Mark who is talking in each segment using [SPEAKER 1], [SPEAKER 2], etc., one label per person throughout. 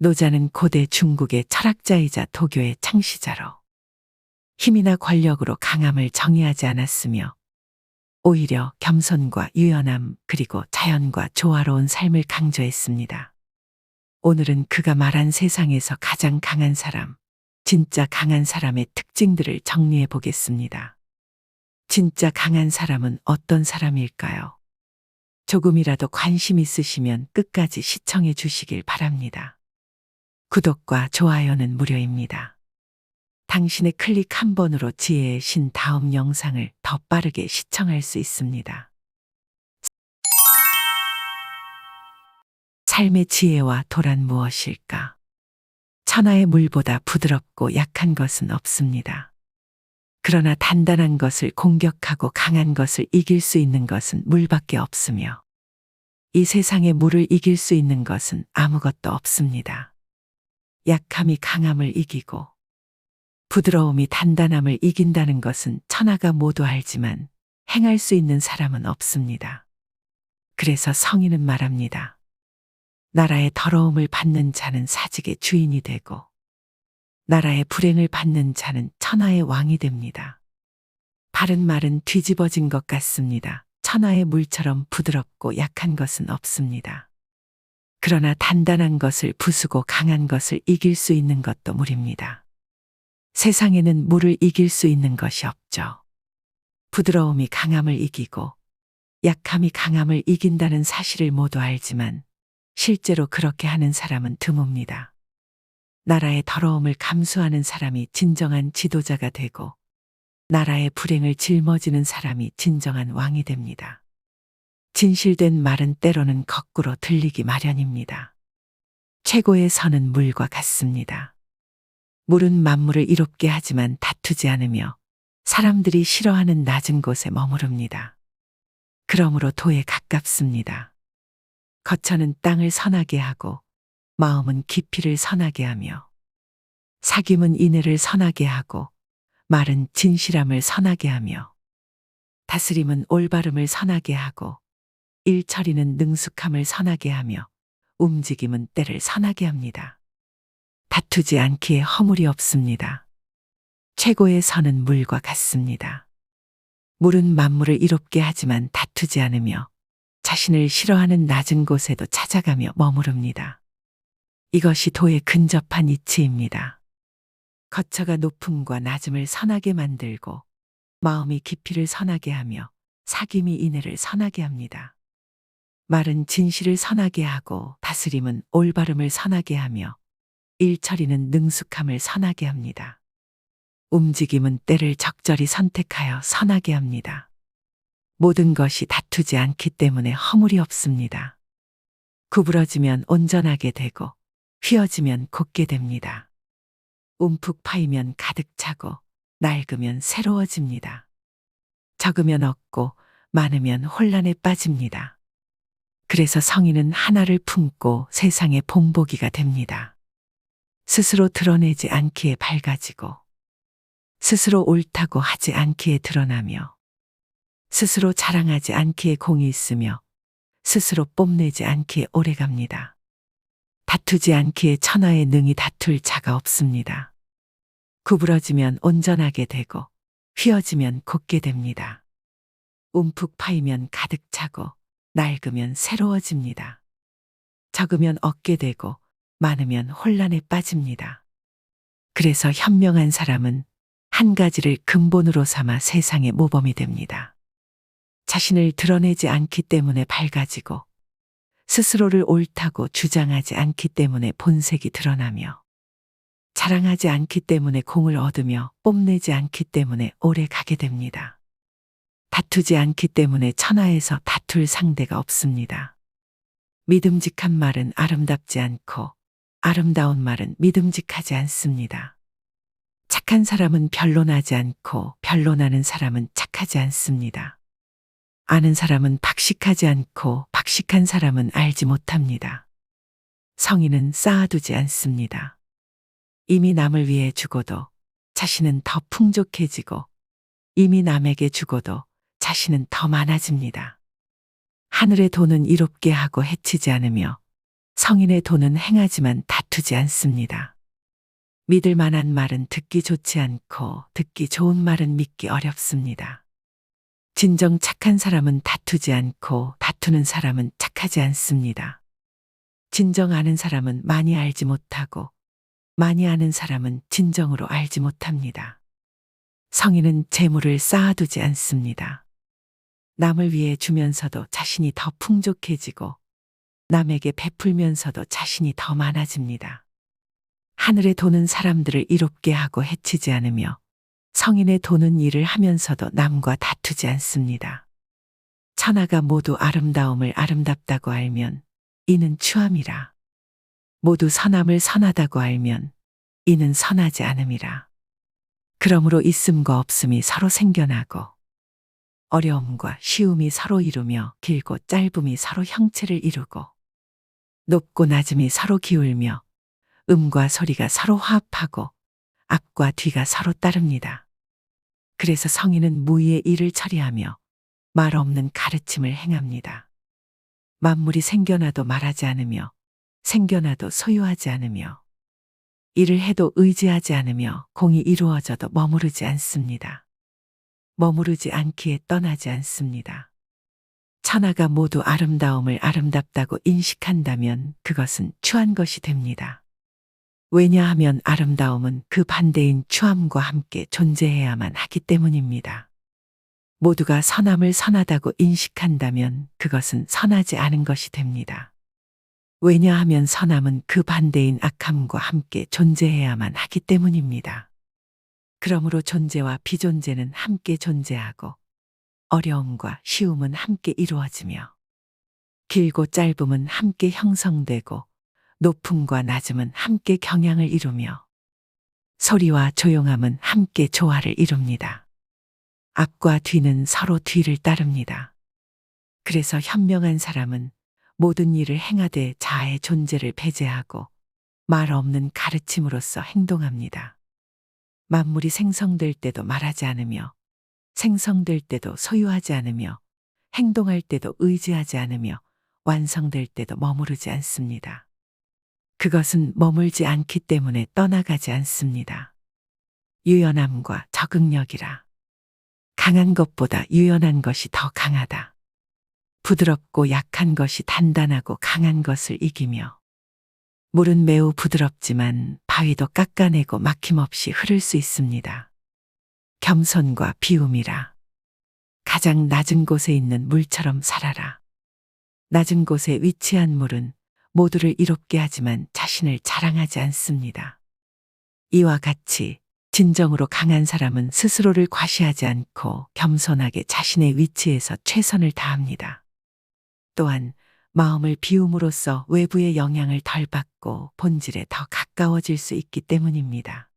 [SPEAKER 1] 노자는 고대 중국의 철학자이자 도교의 창시자로 힘이나 권력으로 강함을 정의하지 않았으며 오히려 겸손과 유연함 그리고 자연과 조화로운 삶을 강조했습니다. 오늘은 그가 말한 세상에서 가장 강한 사람, 진짜 강한 사람의 특징들을 정리해 보겠습니다. 진짜 강한 사람은 어떤 사람일까요? 조금이라도 관심 있으시면 끝까지 시청해 주시길 바랍니다. 구독과 좋아요는 무료입니다. 당신의 클릭 한 번으로 지혜의 신 다음 영상을 더 빠르게 시청할 수 있습니다. 삶의 지혜와 도란 무엇일까? 천하의 물보다 부드럽고 약한 것은 없습니다. 그러나 단단한 것을 공격하고 강한 것을 이길 수 있는 것은 물밖에 없으며 이 세상의 물을 이길 수 있는 것은 아무것도 없습니다. 약함이 강함을 이기고 부드러움이 단단함을 이긴다는 것은 천하가 모두 알지만 행할 수 있는 사람은 없습니다. 그래서 성인은 말합니다. 나라의 더러움을 받는 자는 사직의 주인이 되고 나라의 불행을 받는 자는 천하의 왕이 됩니다. 바른 말은 뒤집어진 것 같습니다. 천하의 물처럼 부드럽고 약한 것은 없습니다. 그러나 단단한 것을 부수고 강한 것을 이길 수 있는 것도 물입니다. 세상에는 물을 이길 수 있는 것이 없죠. 부드러움이 강함을 이기고 약함이 강함을 이긴다는 사실을 모두 알지만 실제로 그렇게 하는 사람은 드뭅니다. 나라의 더러움을 감수하는 사람이 진정한 지도자가 되고 나라의 불행을 짊어지는 사람이 진정한 왕이 됩니다. 진실된 말은 때로는 거꾸로 들리기 마련입니다. 최고의 선은 물과 같습니다. 물은 만물을 이롭게 하지만 다투지 않으며 사람들이 싫어하는 낮은 곳에 머무릅니다. 그러므로 도에 가깝습니다. 거처는 땅을 선하게 하고 마음은 깊이를 선하게 하며 사귐은 인애를 선하게 하고 말은 진실함을 선하게 하며 다스림은 올바름을 선하게 하고 일처리는 능숙함을 선하게 하며 움직임은 때를 선하게 합니다. 다투지 않기에 허물이 없습니다. 최고의 선은 물과 같습니다. 물은 만물을 이롭게 하지만 다투지 않으며 자신을 싫어하는 낮은 곳에도 찾아가며 머무릅니다. 이것이 도에 근접한 이치입니다. 거처가 높음과 낮음을 선하게 만들고 마음이 깊이를 선하게 하며 사귐이 인애를 선하게 합니다. 말은 진실을 선하게 하고 다스림은 올바름을 선하게 하며 일처리는 능숙함을 선하게 합니다. 움직임은 때를 적절히 선택하여 선하게 합니다. 모든 것이 다투지 않기 때문에 허물이 없습니다. 구부러지면 온전하게 되고 휘어지면 곧게 됩니다. 움푹 파이면 가득 차고 낡으면 새로워집니다. 적으면 없고 많으면 혼란에 빠집니다. 그래서 성인은 하나를 품고 세상의 본보기가 됩니다. 스스로 드러내지 않기에 밝아지고 스스로 옳다고 하지 않기에 드러나며 스스로 자랑하지 않기에 공이 있으며 스스로 뽐내지 않기에 오래갑니다. 다투지 않기에 천하의 능이 다툴 자가 없습니다. 구부러지면 온전하게 되고 휘어지면 곧게 됩니다. 움푹 파이면 가득 차고 낡으면 새로워집니다. 적으면 얻게 되고 많으면 혼란에 빠집니다. 그래서 현명한 사람은 한 가지를 근본으로 삼아 세상의 모범이 됩니다. 자신을 드러내지 않기 때문에 밝아지고 스스로를 옳다고 주장하지 않기 때문에 본색이 드러나며 자랑하지 않기 때문에 공을 얻으며 뽐내지 않기 때문에 오래 가게 됩니다. 다투지 않기 때문에 천하에서 다툴 상대가 없습니다. 믿음직한 말은 아름답지 않고 아름다운 말은 믿음직하지 않습니다. 착한 사람은 변론하지 않고 변론하는 사람은 착하지 않습니다. 아는 사람은 박식하지 않고 박식한 사람은 알지 못합니다. 성인은 쌓아두지 않습니다. 이미 남을 위해 죽어도 자신은 더 풍족해지고 이미 남에게 죽어도 자신은 더 많아집니다. 하늘의 돈은 이롭게 하고 해치지 않으며 성인의 돈은 행하지만 다투지 않습니다. 믿을 만한 말은 듣기 좋지 않고 듣기 좋은 말은 믿기 어렵습니다. 진정 착한 사람은 다투지 않고 다투는 사람은 착하지 않습니다. 진정 아는 사람은 많이 알지 못하고 많이 아는 사람은 진정으로 알지 못합니다. 성인은 재물을 쌓아두지 않습니다. 남을 위해 주면서도 자신이 더 풍족해지고 남에게 베풀면서도 자신이 더 많아집니다. 하늘에 도는 사람들을 이롭게 하고 해치지 않으며 성인의 도는 일을 하면서도 남과 다투지 않습니다. 천하가 모두 아름다움을 아름답다고 알면 이는 추함이라. 모두 선함을 선하다고 알면 이는 선하지 않음이라. 그러므로 있음과 없음이 서로 생겨나고 어려움과 쉬움이 서로 이루며 길고 짧음이 서로 형체를 이루고 높고 낮음이 서로 기울며 음과 소리가 서로 화합하고 앞과 뒤가 서로 따릅니다. 그래서 성인은 무의의 일을 처리하며 말 없는 가르침을 행합니다. 만물이 생겨나도 말하지 않으며 생겨나도 소유하지 않으며 일을 해도 의지하지 않으며 공이 이루어져도 머무르지 않습니다. 머무르지 않기에 떠나지 않습니다. 천하가 모두 아름다움을 아름답다고 인식한다면 그것은 추한 것이 됩니다. 왜냐하면 아름다움은 그 반대인 추함과 함께 존재해야만 하기 때문입니다. 모두가 선함을 선하다고 인식한다면 그것은 선하지 않은 것이 됩니다. 왜냐하면 선함은 그 반대인 악함과 함께 존재해야만 하기 때문입니다. 그러므로 존재와 비존재는 함께 존재하고 어려움과 쉬움은 함께 이루어지며 길고 짧음은 함께 형성되고 높음과 낮음은 함께 경향을 이루며 소리와 조용함은 함께 조화를 이룹니다. 앞과 뒤는 서로 뒤를 따릅니다. 그래서 현명한 사람은 모든 일을 행하되 자아의 존재를 배제하고 말 없는 가르침으로써 행동합니다. 만물이 생성될 때도 말하지 않으며 생성될 때도 소유하지 않으며 행동할 때도 의지하지 않으며 완성될 때도 머무르지 않습니다. 그것은 머물지 않기 때문에 떠나가지 않습니다. 유연함과 적응력이라. 강한 것보다 유연한 것이 더 강하다. 부드럽고 약한 것이 단단하고 강한 것을 이기며 물은 매우 부드럽지만 바위도 깎아내고 막힘없이 흐를 수 있습니다. 겸손과 비움이라. 가장 낮은 곳에 있는 물처럼 살아라. 낮은 곳에 위치한 물은 모두를 이롭게 하지만 자신을 자랑하지 않습니다. 이와 같이 진정으로 강한 사람은 스스로를 과시하지 않고 겸손하게 자신의 위치에서 최선을 다합니다. 또한 마음을 비움으로써 외부의 영향을 덜 받고 본질에 더 가까워질 수 있기 때문입니다.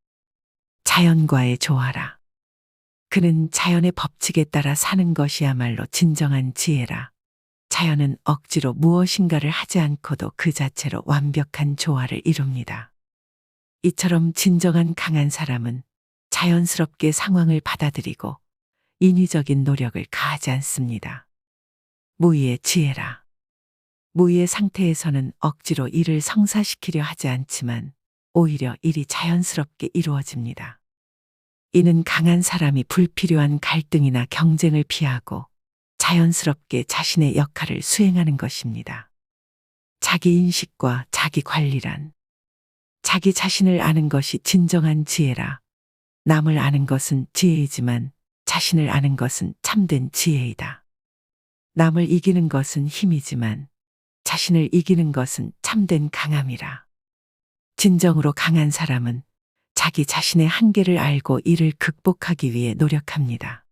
[SPEAKER 1] 자연과의 조화라. 그는 자연의 법칙에 따라 사는 것이야말로 진정한 지혜라. 자연은 억지로 무엇인가를 하지 않고도 그 자체로 완벽한 조화를 이룹니다. 이처럼 진정한 강한 사람은 자연스럽게 상황을 받아들이고 인위적인 노력을 가하지 않습니다. 무의의 지혜라. 무의의 상태에서는 억지로 일을 성사시키려 하지 않지만 오히려 일이 자연스럽게 이루어집니다. 이는 강한 사람이 불필요한 갈등이나 경쟁을 피하고 자연스럽게 자신의 역할을 수행하는 것입니다. 자기 인식과 자기 관리란 자기 자신을 아는 것이 진정한 지혜라. 남을 아는 것은 지혜이지만 자신을 아는 것은 참된 지혜이다. 남을 이기는 것은 힘이지만 자신을 이기는 것은 참된 강함이라. 진정으로 강한 사람은 자기 자신의 한계를 알고 이를 극복하기 위해 노력합니다.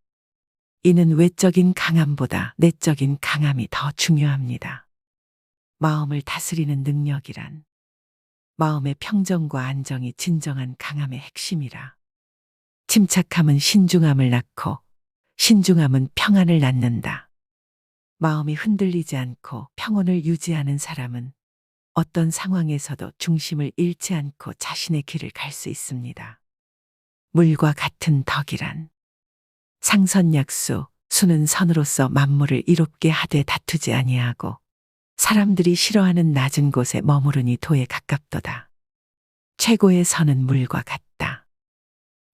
[SPEAKER 1] 이는 외적인 강함보다 내적인 강함이 더 중요합니다. 마음을 다스리는 능력이란 마음의 평정과 안정이 진정한 강함의 핵심이라. 침착함은 신중함을 낳고 신중함은 평안을 낳는다. 마음이 흔들리지 않고 평온을 유지하는 사람은 어떤 상황에서도 중심을 잃지 않고 자신의 길을 갈 수 있습니다. 물과 같은 덕이란 상선약수, 수는 선으로서 만물을 이롭게 하되 다투지 아니하고 사람들이 싫어하는 낮은 곳에 머무르니 도에 가깝도다. 최고의 선은 물과 같다.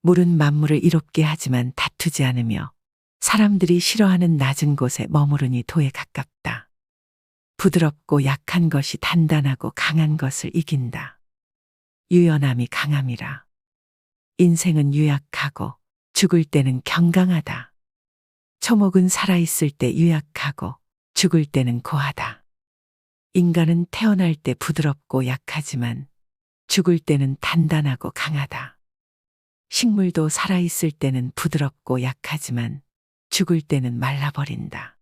[SPEAKER 1] 물은 만물을 이롭게 하지만 다투지 않으며 사람들이 싫어하는 낮은 곳에 머무르니 도에 가깝다. 부드럽고 약한 것이 단단하고 강한 것을 이긴다. 유연함이 강함이라. 인생은 유약하고 죽을 때는 경강하다. 초목은 살아있을 때 유약하고 죽을 때는 고하다. 인간은 태어날 때 부드럽고 약하지만 죽을 때는 단단하고 강하다. 식물도 살아있을 때는 부드럽고 약하지만 죽을 때는 말라버린다.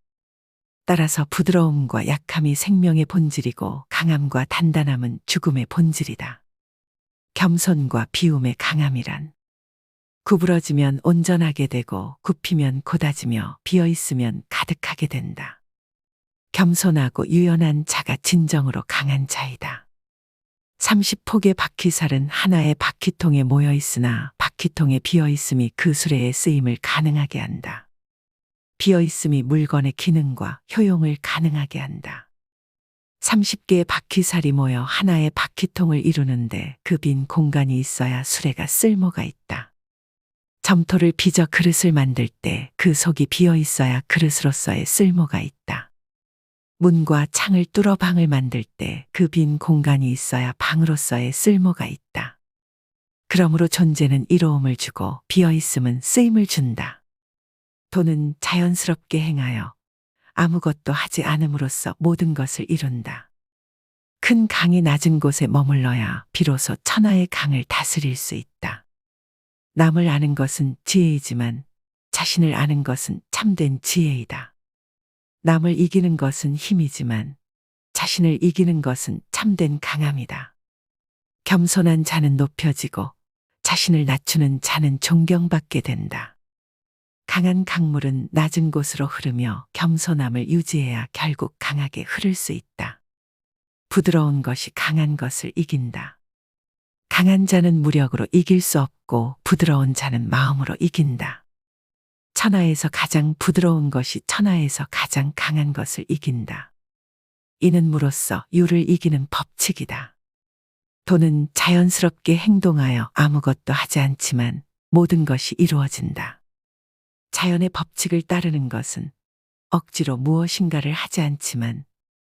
[SPEAKER 1] 따라서 부드러움과 약함이 생명의 본질이고 강함과 단단함은 죽음의 본질이다. 겸손과 비움의 강함이란 구부러지면 온전하게 되고 굽히면 고다지며 비어 있으면 가득하게 된다. 겸손하고 유연한 자가 진정으로 강한 자이다. 30폭의 바퀴살은 하나의 바퀴통에 모여 있으나 바퀴통에 비어 있음이 그 수레의 쓰임을 가능하게 한다. 비어 있음이 물건의 기능과 효용을 가능하게 한다. 30개의 바퀴살이 모여 하나의 바퀴통을 이루는데 그 빈 공간이 있어야 수레가 쓸모가 있다. 점토를 빚어 그릇을 만들 때 그 속이 비어 있어야 그릇으로서의 쓸모가 있다. 문과 창을 뚫어 방을 만들 때 그 빈 공간이 있어야 방으로서의 쓸모가 있다. 그러므로 존재는 이로움을 주고 비어 있음은 쓰임을 준다. 돈은 자연스럽게 행하여 아무것도 하지 않음으로써 모든 것을 이룬다. 큰 강이 낮은 곳에 머물러야 비로소 천하의 강을 다스릴 수 있다. 남을 아는 것은 지혜이지만 자신을 아는 것은 참된 지혜이다. 남을 이기는 것은 힘이지만 자신을 이기는 것은 참된 강함이다. 겸손한 자는 높여지고 자신을 낮추는 자는 존경받게 된다. 강한 강물은 낮은 곳으로 흐르며 겸손함을 유지해야 결국 강하게 흐를 수 있다. 부드러운 것이 강한 것을 이긴다. 강한 자는 무력으로 이길 수 없고 부드러운 자는 마음으로 이긴다. 천하에서 가장 부드러운 것이 천하에서 가장 강한 것을 이긴다. 이는 무로써 유를 이기는 법칙이다. 돈은 자연스럽게 행동하여 아무것도 하지 않지만 모든 것이 이루어진다. 자연의 법칙을 따르는 것은 억지로 무엇인가를 하지 않지만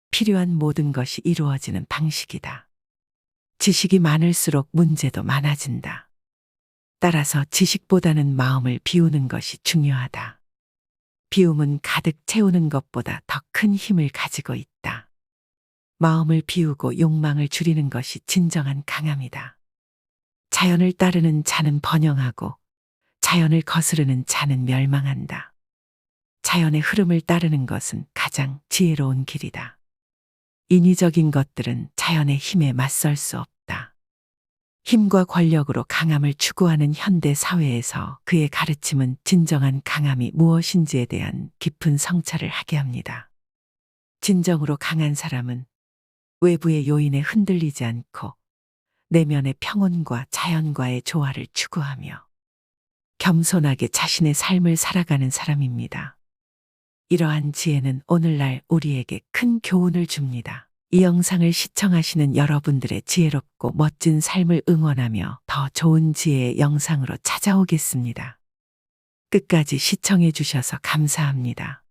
[SPEAKER 1] 필요한 모든 것이 이루어지는 방식이다. 지식이 많을수록 문제도 많아진다. 따라서 지식보다는 마음을 비우는 것이 중요하다. 비움은 가득 채우는 것보다 더 큰 힘을 가지고 있다. 마음을 비우고 욕망을 줄이는 것이 진정한 강함이다. 자연을 따르는 자는 번영하고 자연을 거스르는 자는 멸망한다. 자연의 흐름을 따르는 것은 가장 지혜로운 길이다. 인위적인 것들은 자연의 힘에 맞설 수 없다. 힘과 권력으로 강함을 추구하는 현대 사회에서 그의 가르침은 진정한 강함이 무엇인지에 대한 깊은 성찰을 하게 합니다. 진정으로 강한 사람은 외부의 요인에 흔들리지 않고 내면의 평온과 자연과의 조화를 추구하며 겸손하게 자신의 삶을 살아가는 사람입니다. 이러한 지혜는 오늘날 우리에게 큰 교훈을 줍니다. 이 영상을 시청하시는 여러분들의 지혜롭고 멋진 삶을 응원하며 더 좋은 지혜의 영상으로 찾아오겠습니다. 끝까지 시청해 주셔서 감사합니다.